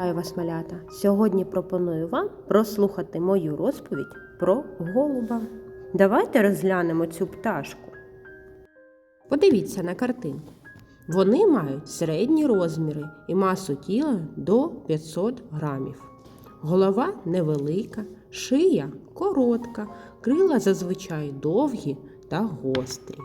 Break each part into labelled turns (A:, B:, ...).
A: Вас, малята! Сьогодні пропоную вам прослухати мою розповідь про голуба. Давайте розглянемо цю пташку. Подивіться на картинку. Вони мають середні розміри і масу тіла до 500 грамів. Голова невелика, шия коротка, крила зазвичай довгі та гострі.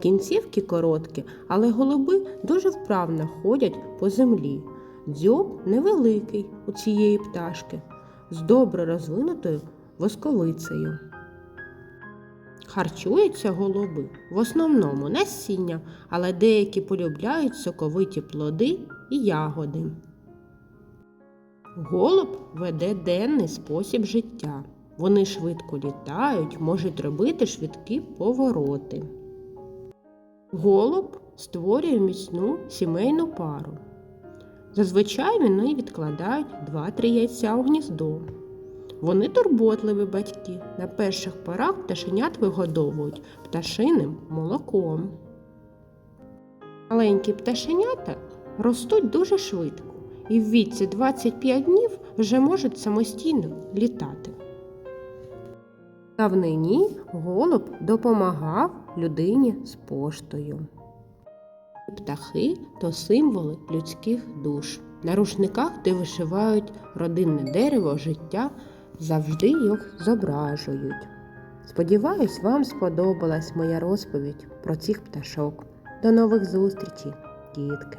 A: Кінцівки короткі, але голуби дуже вправно ходять по землі. Дзьоб невеликий у цієї пташки з добре розвинутою восковицею. Харчуються голуби в основному насіння, але деякі полюбляють соковиті плоди і ягоди. Голуб веде денний спосіб життя. Вони швидко літають, можуть робити швидкі повороти. Голуб створює міцну сімейну пару. Зазвичай вони відкладають 2-3 яйця у гніздо. Вони турботливі батьки. На перших порах пташенят вигодовують пташиним молоком. Маленькі пташенята ростуть дуже швидко і в віці 25 днів вже можуть самостійно літати. Давнині голуб допомагав людині з поштою. Птахи то символи людських душ. На рушниках, де вишивають родинне дерево життя, завжди їх зображують. Сподіваюсь, вам сподобалась моя розповідь про цих пташок. До нових зустрічей, дітки!